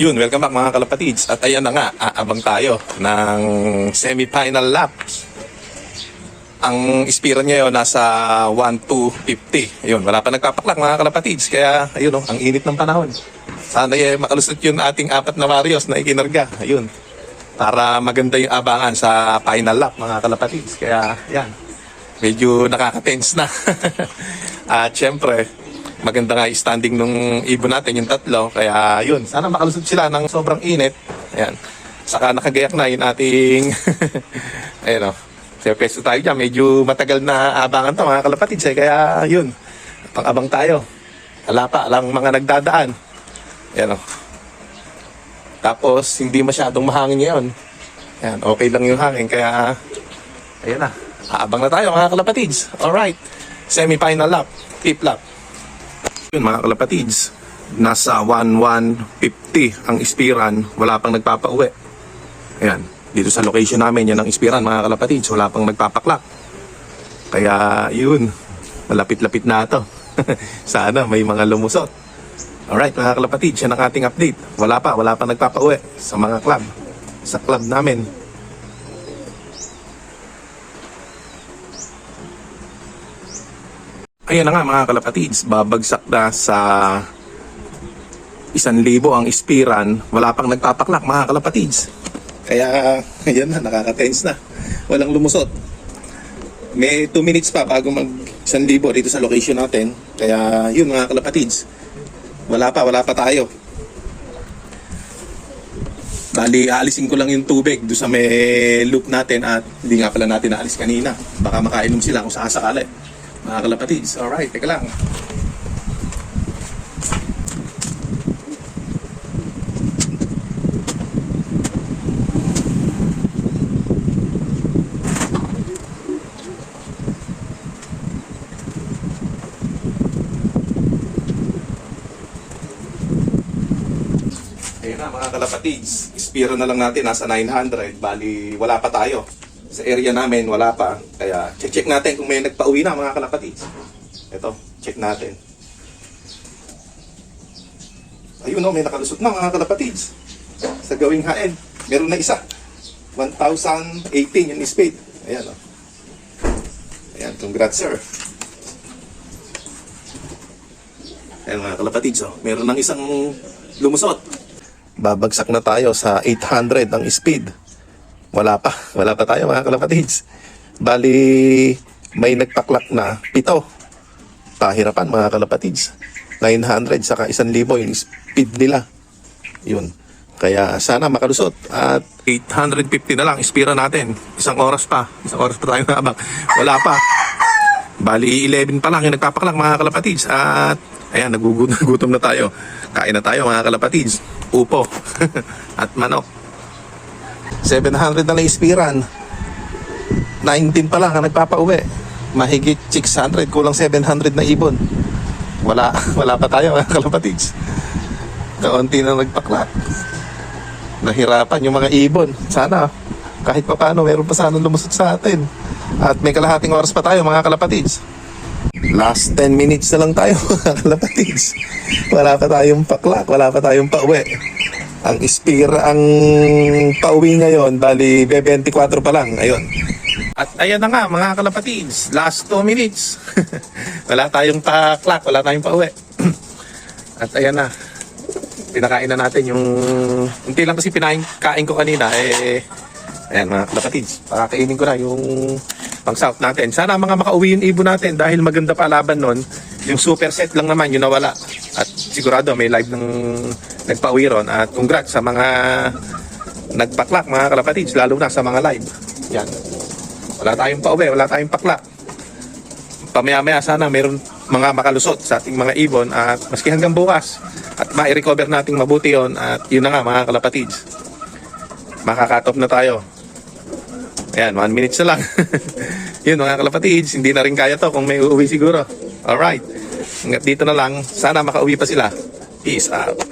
Yun, welcome back mga kalapatids. At ayan na nga, aabang tayo ng semi-final lap. Ang ispira niya yun, nasa 1-2-50. Ayun, wala pa nagpapaklak mga kalapatids. Kaya, ayun oh, ang init ng panahon. Sana eh, makalusot yun ating apat na Marios na ikinarga. Ayun, para maganda yung abangan sa final lap mga kalapatids. Kaya, yan, medyo nakaka-tense na. At syempre, maganda nga standing nung ibon natin, yung tatlo. Kaya yun, sana makalusot sila ng sobrang init. Ayan. Saka nakagayak na yung ating, ayun o. So, peso tayo dyan. Medyo matagal na abangan to mga kalapatids. Eh. Kaya yun, pang-abang tayo. Wala pa, lang mga nagdadaan. Ayan o. Tapos, hindi masyadong mahangin ngayon. Ayan, okay lang yung hangin. Kaya, ayan na. Aabang na tayo mga kalapatids. Alright. Semi-final lap. Tip lap. Yun mga kalapatids, nasa 1150 ang ispiran, wala pang nagpapauwi. Ayan, dito sa location namin, yan ang ispiran mga kalapatids, wala pang nagpapaklak. Kaya yun, malapit-lapit na to. Sana may mga lumusot. Alright mga kalapatids, yan ang ating update. Wala pa, wala pa nagpapauwi sa mga club. Sa club namin. Ayan na nga mga kalapatids, babagsak na sa isan libo ang ispiran, wala pang nagpapaklak mga kalapatids. Kaya, ayan na, nakaka-tense na. Walang lumusot. May 2 minutes pa bago mag isan libo dito sa location natin. Kaya, yun mga kalapatids. Wala pa, wala pa tayo. Bali, aalisin ko lang yung tubig doon sa may loop natin at hindi nga pala natin naalis kanina. Baka makainom sila kung sakasakali. Mga kalapatids, alright, teka lang. Ayun na mga kalapatids, ispiro na lang natin nasa 900, bali wala pa tayo. Sa area namin wala pa, kaya check-check natin kung may nagpa-uwi na mga kalapatids. Ito, check natin. Ayun o, may nakalusot na mga kalapatids. Sa gawing haen, meron na isa. 1,018 yung spade. Ayan o. Ayan, congrats sir. Ayan mga kalapatids o, meron ng isang lumusot babagsak na tayo sa 800 ang speed. Wala pa. Wala pa tayo mga kalapatids. Bali, may nagpaklak na pito. Pahirapan mga kalapatids. 900 saka 1,000 yung speed nila. Yun. Kaya sana makalusot. At 850 na lang. Ispira natin. Isang oras pa. Isang oras pa tayo nabang. Wala pa. Bali, 11 pa lang yung nagpapaklak mga kalapatids. At ayan, nagugutom na tayo. Kain na tayo mga kalapatids. Upo. At manok. 700 na lang ispiran. 19 pa lang ang nagpapauwi. Mahigit 600, kulang 700 na ibon. Wala, wala pa tayo mga kalapatids. Kaunti na nagpaklak. Nahirapan yung mga ibon. Sana kahit pa paano meron pa sana lumusot sa atin. At may kalahating oras pa tayo mga kalapatids. Last 10 minutes na lang tayo mga kalapatids. Wala pa tayong paklak, wala pa tayong pauwi. Ang ispira, ang pauwi ngayon, bali 24 pa lang. Ayun. At ayan na nga mga kalapatids, last 2 minutes. wala tayong paklak, wala tayong pauwi. At ayan na. Pinakain na natin yung... Hindi lang kasi pinain kain ko kanina, eh... Ayan mga kalapatids, pakakainin ko na yung pang south natin. Sana mga makauwi yung ibon natin dahil maganda pa laban nun. Yung super set lang naman yung nawala. At sigurado may live ng nagpauwi ron. At congrats sa mga nagpaklak mga kalapatids, lalo na sa mga live. Yan. Wala tayong pauwi, wala tayong paklak. Pamaya-maya sana meron mga makalusot sa ating mga ibon at maski hanggang bukas at ma-recover nating mabuti yon at yun na nga mga kalapatids makakatop na tayo Ayan, one minute na lang. Yun mga kalapatids, hindi na rin kaya to kung may uuwi siguro. Alright. Hanggat dito na lang, sana makauwi pa sila. Peace out.